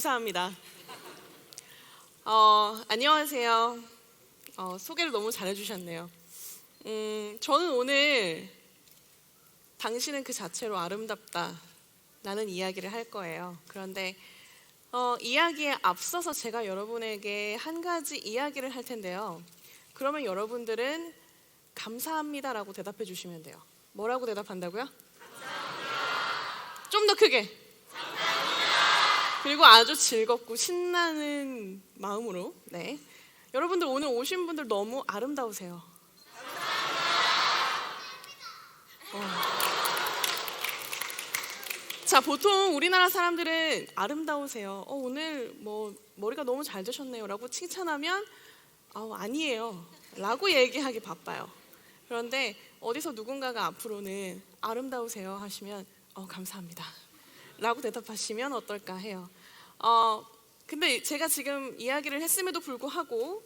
감사합니다. 어, 안녕하세요. 어, 소개를 너무 잘해주셨네요. 음, 저는 오늘 당신은 그 자체로 아름답다 라는 이야기를 할 거예요. 그런데 어, 이야기에 앞서서 제가 여러분에게 한 가지 이야기를 할 텐데요. 그러면 여러분들은 감사합니다라고 대답해 주시면 돼요. 뭐라고 대답한다고요? 좀 더 크게. 그리고 아주 즐겁고 신나는 마음으로. 네. 여러분들 오늘 오신 분들 너무 아름다우세요. 어. 자, 보통 우리나라 사람들은 아름다우세요. 어, 오늘 뭐 머리가 너무 잘 되셨네요라고 칭찬하면 아, 아니에요. 라고 얘기하기 바빠요. 그런데 어디서 누군가가 앞으로는 아름다우세요 하시면 어, 감사합니다. 라고 대답하시면 어떨까 해요. 어, 근데 제가 지금 이야기를 했음에도 불구하고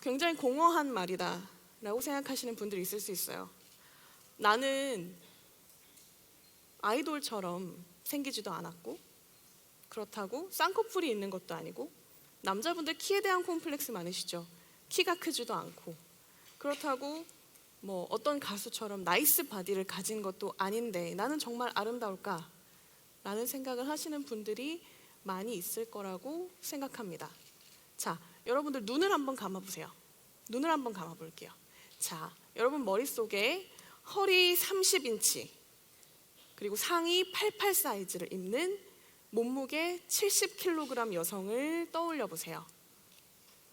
굉장히 공허한 말이다 라고 생각하시는 분들이 있을 수 있어요. 나는 아이돌처럼 생기지도 않았고 그렇다고 쌍꺼풀이 있는 것도 아니고 남자분들 키에 대한 콤플렉스 많으시죠. 키가 크지도 않고 그렇다고 뭐 어떤 가수처럼 나이스 바디를 가진 것도 아닌데 나는 정말 아름다울까? 라는 생각을 하시는 분들이 많이 있을 거라고 생각합니다. 자, 여러분들 눈을 한번 감아 보세요. 눈을 한번 감아 볼게요. 자, 여러분 머릿속에 허리 30인치 그리고 상의 88 사이즈를 입는 몸무게 70kg 여성을 떠올려 보세요.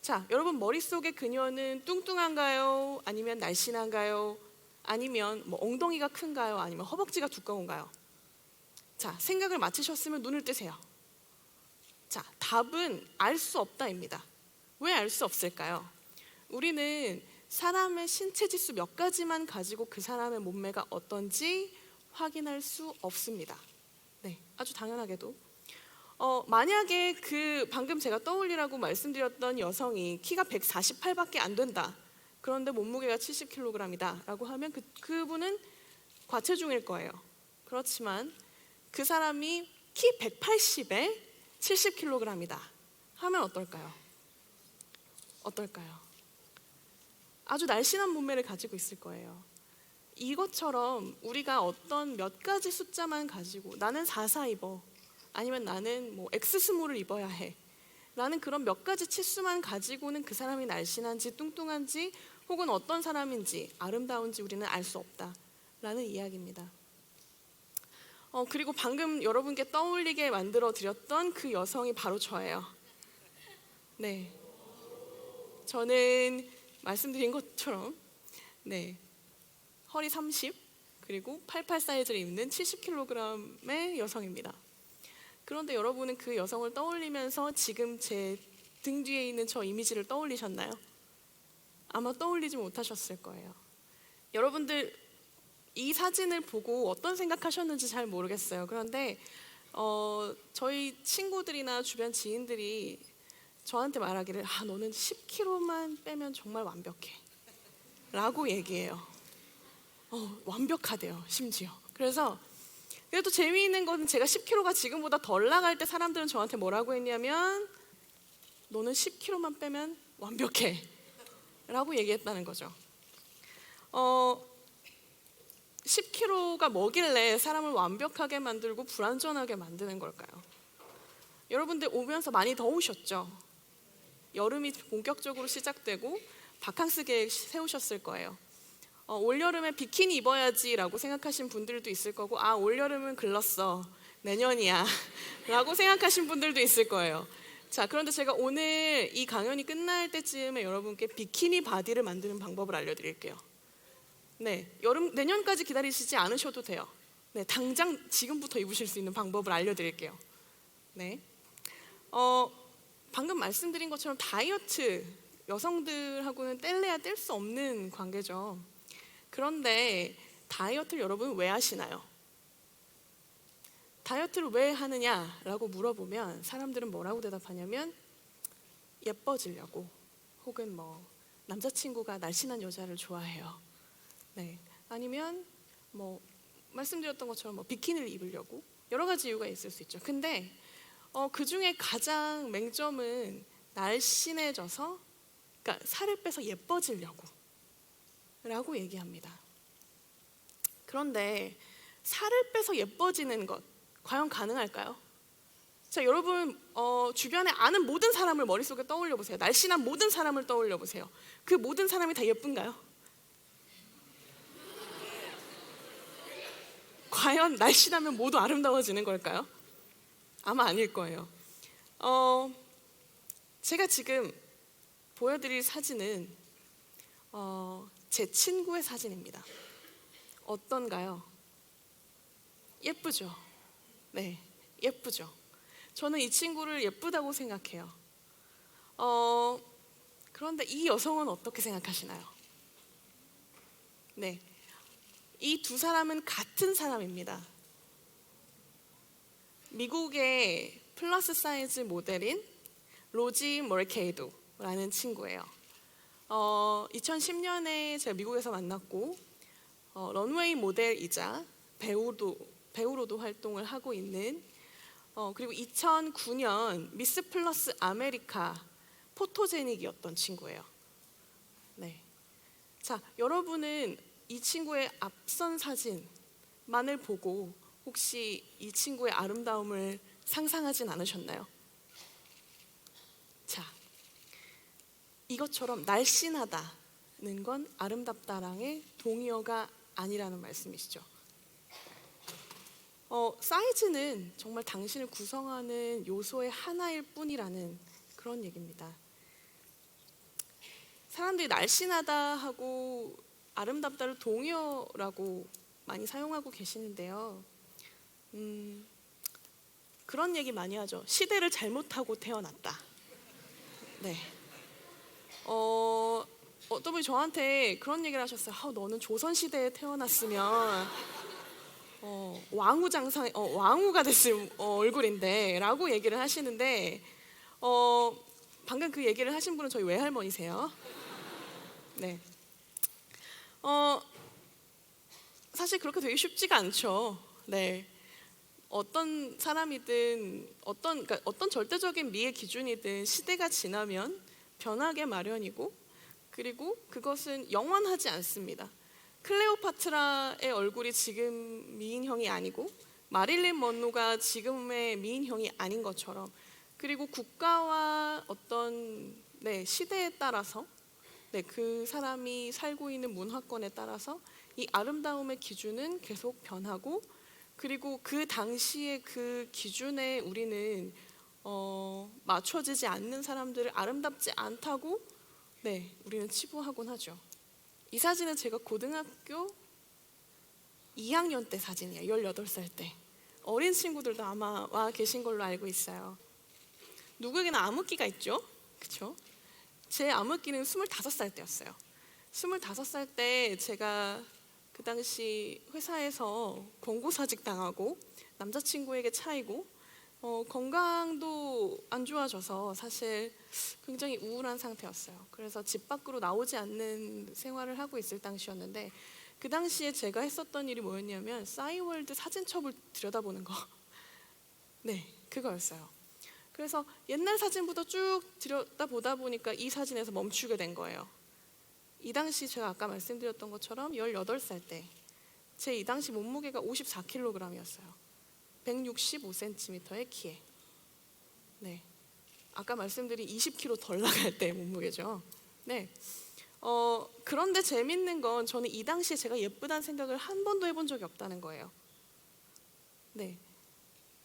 자, 여러분 머릿속에 그녀는 뚱뚱한가요? 아니면 날씬한가요? 아니면 뭐 엉덩이가 큰가요? 아니면 허벅지가 두꺼운가요? 자, 생각을 마치셨으면 눈을 뜨세요. 자, 답은 알 수 없다입니다. 왜 알 수 없을까요? 우리는 사람의 신체 지수 몇 가지만 가지고 그 사람의 몸매가 어떤지 확인할 수 없습니다. 네, 아주 당연하게도. 어, 만약에 그 방금 제가 떠올리라고 말씀드렸던 여성이 키가 148밖에 안 된다. 그런데 몸무게가 70kg이다 라고 하면 그 그분은 과체중일 거예요. 그렇지만 그 사람이 키 180에 70kg이다. 하면 어떨까요? 어떨까요? 아주 날씬한 몸매를 가지고 있을 거예요. 이것처럼 우리가 어떤 몇 가지 숫자만 가지고 나는 44 입어. 아니면 나는 뭐 X 스몰을 입어야 해. 라는 그런 몇 가지 치수만 가지고는 그 사람이 날씬한지 뚱뚱한지 혹은 어떤 사람인지 아름다운지 우리는 알 수 없다. 라는 이야기입니다. 어, 그리고 방금 여러분께 떠올리게 만들어 드렸던 그 여성이 바로 저예요. 네. 저는 말씀드린 것처럼 네. 허리 30 그리고 88 사이즈를 입는 70kg의 여성입니다. 그런데 여러분은 그 여성을 떠올리면서 지금 제 등 뒤에 있는 저 이미지를 떠올리셨나요? 아마 떠올리지 못하셨을 거예요. 여러분들 이 사진을 보고 어떤 생각하셨는지 잘 모르겠어요. 그런데 어, 저희 친구들이나 주변 지인들이 저한테 말하기를 아 너는 10kg만 빼면 정말 완벽해. 라고 얘기해요. 어, 완벽하대요 심지어. 그래서 그래도 재미있는 거는 제가 10kg가 지금보다 덜 나갈 때 사람들은 저한테 뭐라고 했냐면 너는 10kg만 빼면 완벽해. 라고 얘기했다는 거죠. 어, 10kg가 뭐길래 사람을 완벽하게 만들고 불완전하게 만드는 걸까요? 여러분들 오면서 많이 더우셨죠? 여름이 본격적으로 시작되고 바캉스 계획 세우셨을 거예요. 어, 올 여름에 비키니 입어야지라고 생각하신 분들도 있을 거고, 아, 올 여름은 글렀어. 내년이야. 라고 생각하신 분들도 있을 거예요. 자, 그런데 제가 오늘 이 강연이 끝날 때쯤에 여러분께 비키니 바디를 만드는 방법을 알려드릴게요. 네, 여름, 내년까지 기다리시지 않으셔도 돼요. 네, 당장 지금부터 입으실 수 있는 방법을 알려드릴게요. 네. 어, 방금 말씀드린 것처럼 다이어트 여성들하고는 뗄래야 뗄 수 없는 관계죠. 그런데 다이어트를 여러분 왜 하시나요? 다이어트를 왜 하느냐라고 물어보면 사람들은 뭐라고 대답하냐면 예뻐지려고 혹은 뭐 남자친구가 날씬한 여자를 좋아해요. 네. 아니면 뭐 말씀드렸던 것처럼 뭐 비키니를 입으려고 여러 가지 이유가 있을 수 있죠. 근데 어, 그 중에 가장 맹점은 날씬해져서 그러니까 살을 빼서 예뻐지려고 라고 얘기합니다. 그런데 살을 빼서 예뻐지는 것 과연 가능할까요? 자, 여러분 어, 주변에 아는 모든 사람을 머릿속에 떠올려 보세요. 날씬한 모든 사람을 떠올려 보세요. 그 모든 사람이 다 예쁜가요? 과연 날씬하면 모두 아름다워지는 걸까요? 아마 아닐 거예요. 어, 제가 지금 보여드릴 사진은 어, 제 친구의 사진입니다. 어떤가요? 예쁘죠? 네, 예쁘죠? 저는 이 친구를 예쁘다고 생각해요. 어, 그런데 이 여성은 어떻게 생각하시나요? 네, 이 두 사람은 같은 사람입니다. 미국의 플러스 사이즈 모델인 로지 머케이도라는 친구예요. 어, 2010년에 제가 미국에서 만났고 어, 런웨이 모델이자 배우도 배우로도 활동을 하고 있는 어, 그리고 2009년 미스 플러스 아메리카 포토제닉이었던 친구예요. 네. 자, 여러분은 이 친구의 앞선 사진만을 보고 혹시 이 친구의 아름다움을 상상하진 않으셨나요? 자, 이것처럼 날씬하다는 건 아름답다랑의 동의어가 아니라는 말씀이시죠. 어, 사이즈는 정말 당신을 구성하는 요소의 하나일 뿐이라는 그런 얘기입니다. 사람들이 날씬하다 하고 아름답다를 동의어라고 많이 사용하고 계시는데요. 음, 그런 얘기 많이 하죠. 시대를 잘못하고 태어났다. 네. 어, 어떤 분이 저한테 그런 얘기를 하셨어요. 아, 너는 조선 시대에 태어났으면 어, 왕후 장상, 어, 왕후가 됐을 어, 얼굴인데 라고 얘기를 하시는데 어, 방금 그 얘기를 하신 분은 저희 외할머니세요. 네. 어, 사실 그렇게 되게 쉽지가 않죠. 네. 어떤 사람이든 어떤 그러니까 어떤 절대적인 미의 기준이든 시대가 지나면 변하게 마련이고 그리고 그것은 영원하지 않습니다. 클레오파트라의 얼굴이 지금 미인형이 아니고 마릴린 먼로가 지금의 미인형이 아닌 것처럼 그리고 국가와 어떤 네, 시대에 따라서 네, 그 사람이 살고 있는 문화권에 따라서 이 아름다움의 기준은 계속 변하고 그리고 그 당시의 그 기준에 우리는 어, 맞춰지지 않는 사람들을 아름답지 않다고 네, 우리는 치부하곤 하죠. 이 사진은 제가 고등학교 2학년 때 사진이에요. 18살 때. 어린 친구들도 아마 와 계신 걸로 알고 있어요. 누구에게나 암흑기가 있죠? 그렇죠? 제 암흑기는 25살 때였어요. 25살 때 제가 그 당시 회사에서 권고사직 당하고 남자친구에게 차이고 어, 건강도 안 좋아져서 사실 굉장히 우울한 상태였어요. 그래서 집 밖으로 나오지 않는 생활을 하고 있을 당시였는데 그 당시에 제가 했었던 일이 뭐였냐면 싸이월드 사진첩을 들여다보는 거. 네, 그거였어요. 그래서 옛날 사진부터 쭉 들여다보다 보니까 이 사진에서 멈추게 된 거예요. 이 당시 제가 아까 말씀드렸던 것처럼 18살 때 제 이 당시 몸무게가 54kg이었어요. 165cm의 키에. 네. 아까 말씀드린 20kg 덜 나갈 때 몸무게죠. 네. 어, 그런데 재밌는 건 저는 이 당시에 제가 예쁘다는 생각을 한 번도 해본 적이 없다는 거예요. 네.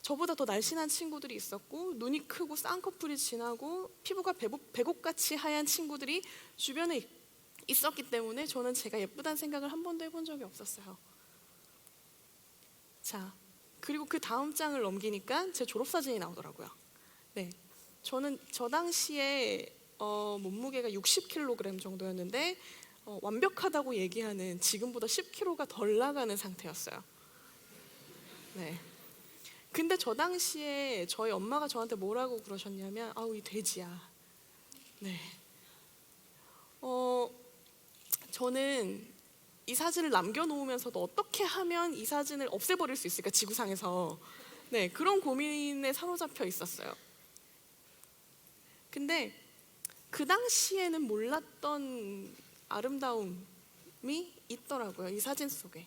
저보다 더 날씬한 친구들이 있었고 눈이 크고 쌍꺼풀이 진하고 피부가 배곡 같이 하얀 친구들이 주변에 있었기 때문에 저는 제가 예쁘다는 생각을 한 번도 해본 적이 없었어요. 자, 그리고 그 다음 장을 넘기니까 제 졸업 사진이 나오더라고요. 네, 저는 저 당시에 어, 몸무게가 60kg 정도였는데 어, 완벽하다고 얘기하는 지금보다 10kg가 덜 나가는 상태였어요. 네. 근데 저 당시에 저희 엄마가 저한테 뭐라고 그러셨냐면 아우 이 돼지야. 네. 어, 저는 이 사진을 남겨놓으면서도 어떻게 하면 이 사진을 없애버릴 수 있을까 지구상에서 네, 그런 고민에 사로잡혀 있었어요. 근데 그 당시에는 몰랐던 아름다움이 있더라고요. 이 사진 속에.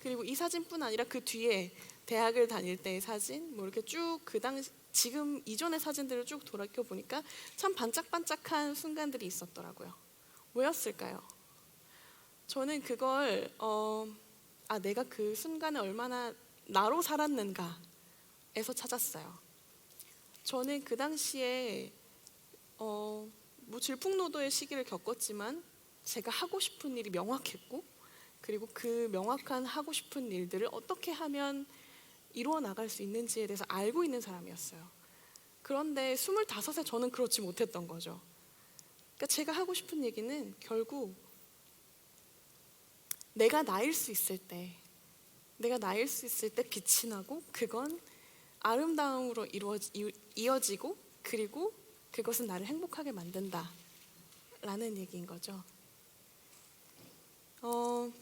그리고 이 사진뿐 아니라 그 뒤에 대학을 다닐 때의 사진, 뭐 이렇게 쭉 그 당시 지금 이전의 사진들을 쭉 돌이켜 보니까 참 반짝반짝한 순간들이 있었더라고요. 왜였을까요? 저는 그걸 어, 아 내가 그 순간에 얼마나 나로 살았는가에서 찾았어요. 저는 그 당시에 어, 뭐 질풍노도의 시기를 겪었지만 제가 하고 싶은 일이 명확했고 그리고 그 명확한 하고 싶은 일들을 어떻게 하면 이루어 나갈 수 있는지에 대해서 알고 있는 사람이었어요. 그런데 25세 저는 그렇지 못했던 거죠. 그러니까 제가 하고 싶은 얘기는 결국 내가 나일 수 있을 때, 내가 나일 수 있을 때 빛이 나고 그건 아름다움으로 이루어 이어지고 그리고 그것은 나를 행복하게 만든다. 라는 얘기인 거죠. 어,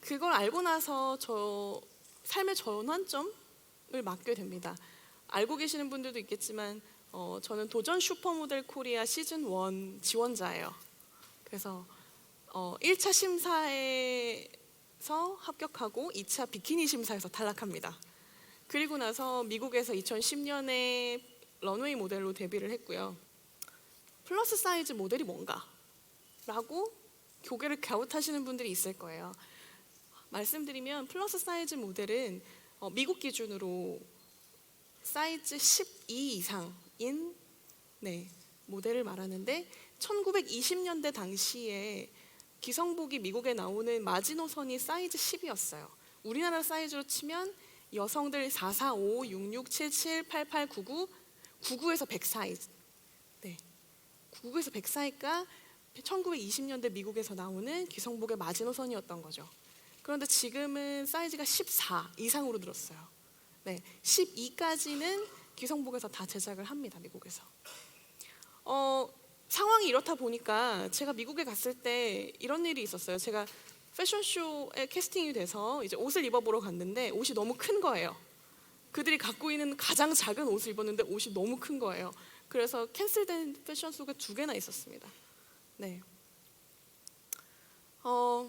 그걸 알고 나서 저 삶의 전환점을 맞게 됩니다. 알고 계시는 분들도 있겠지만 어, 저는 도전 슈퍼모델 코리아 시즌 1 지원자예요. 그래서 어, 1차 심사에서 합격하고 2차 비키니 심사에서 탈락합니다. 그리고 나서 미국에서 2010년에 런웨이 모델로 데뷔를 했고요. 플러스 사이즈 모델이 뭔가? 라고 고개를 갸웃하시는 분들이 있을 거예요. 말씀드리면 플러스 사이즈 모델은 어, 미국 기준으로 사이즈 12 이상인 네, 모델을 말하는데 1920년대 당시에 기성복이 미국에 나오는 마지노선이 사이즈 10이었어요. 우리나라 사이즈로 치면 여성들 4, 4, 5, 6, 6, 7, 7, 8, 8, 9, 9, 99에서 100 사이즈. 네. 99에서 100 사이가 1920년대 미국에서 나오는 기성복의 마지노선이었던 거죠. 그런데 지금은 사이즈가 14 이상으로 늘었어요. 네, 12까지는 기성복에서 다 제작을 합니다. 미국에서. 어, 상황이 이렇다 보니까 제가 미국에 갔을 때 이런 일이 있었어요. 제가 패션쇼에 캐스팅이 돼서 이제 옷을 입어보러 갔는데 옷이 너무 큰 거예요. 그들이 갖고 있는 가장 작은 옷을 입었는데 옷이 너무 큰 거예요. 그래서 캔슬된 패션 속에 두 개나 있었습니다. 네. 어,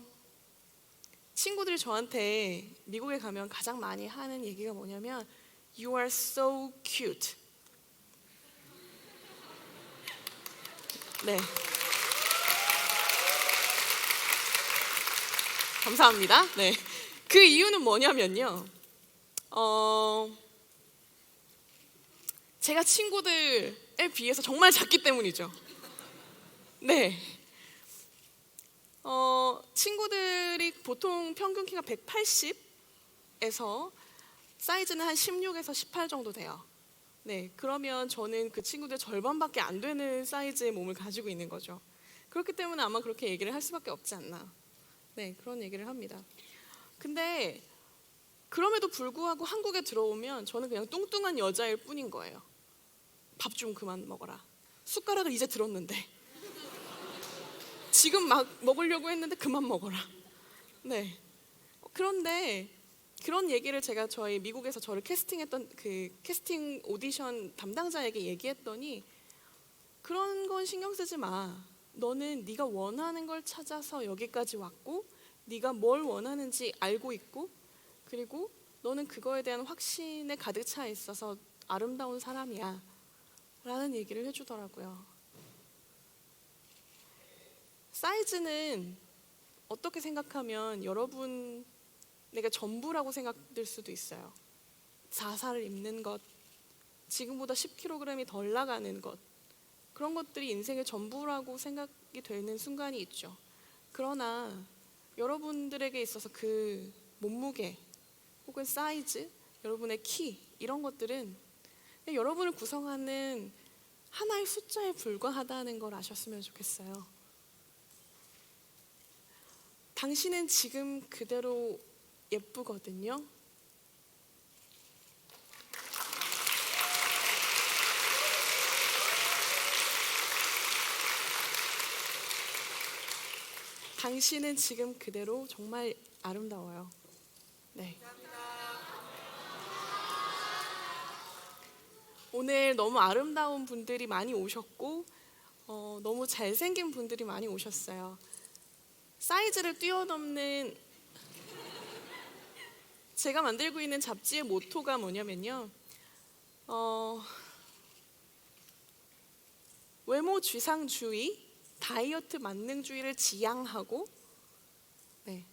친구들이 저한테 미국에 가면 가장 많이 하는 얘기가 뭐냐면 You are so cute. 네. 감사합니다. 네. 그 이유는 뭐냐면요. 어, 제가 친구들에 비해서 정말 작기 때문이죠. 네. 어, 친구들이 보통 평균 키가 180에서 사이즈는 한 16에서 18 정도 돼요. 네, 그러면 저는 그 친구들 절반밖에 안 되는 사이즈의 몸을 가지고 있는 거죠. 그렇기 때문에 아마 그렇게 얘기를 할 수밖에 없지 않나. 네, 그런 얘기를 합니다. 근데 그럼에도 불구하고 한국에 들어오면 저는 그냥 뚱뚱한 여자일 뿐인 거예요. 밥 좀 그만 먹어라. 숟가락을 이제 들었는데 지금 막 먹으려고 했는데 그만 먹어라. 네. 그런데 그런 얘기를 제가 저희 미국에서 저를 캐스팅했던 그 캐스팅 오디션 담당자에게 얘기했더니 그런 건 신경 쓰지 마. 너는 네가 원하는 걸 찾아서 여기까지 왔고 네가 뭘 원하는지 알고 있고 그리고 너는 그거에 대한 확신에 가득 차 있어서 아름다운 사람이야. 라는 얘기를 해주더라고요. 사이즈는 어떻게 생각하면 여러분 내가 전부라고 생각될 수도 있어요. 자살을 입는 것, 지금보다 10kg이 덜 나가는 것, 그런 것들이 인생의 전부라고 생각이 되는 순간이 있죠. 그러나 여러분들에게 있어서 그 몸무게 혹은 사이즈, 여러분의 키 이런 것들은 여러분을 구성하는 하나의 숫자에 불과하다는 걸 아셨으면 좋겠어요. 당신은 지금 그대로 예쁘거든요. 당신은 지금 그대로 정말 아름다워요. 네. 오늘 너무 아름다운 분들이 많이 오셨고 어, 너무 잘생긴 분들이 많이 오셨어요. 사이즈를 뛰어넘는 제가 만들고 있는 잡지의 모토가 뭐냐면요. 어, 외모 쥐상주의, 다이어트 만능주의를 지향하고 네,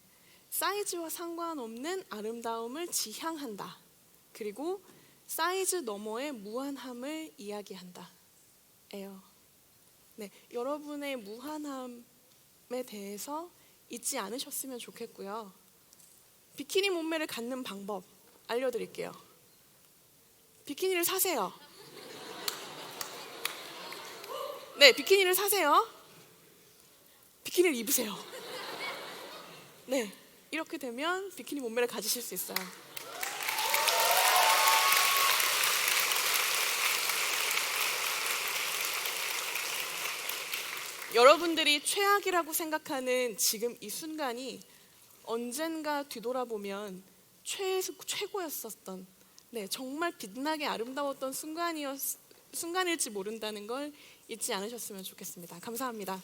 사이즈와 상관없는 아름다움을 지향한다. 그리고 사이즈 너머의 무한함을 이야기한다. 에요. 네, 여러분의 무한함에 대해서 잊지 않으셨으면 좋겠고요. 비키니 몸매를 갖는 방법 알려드릴게요. 비키니를 사세요. 네, 비키니를 사세요. 비키니를 입으세요. 네, 이렇게 되면 비키니 몸매를 가지실 수 있어요. 여러분들이 최악이라고 생각하는 지금 이 순간이 언젠가 뒤돌아보면 최, 최고였었던 네, 정말 빛나게 아름다웠던 순간이었, 순간일지 모른다는 걸 잊지 않으셨으면 좋겠습니다. 감사합니다.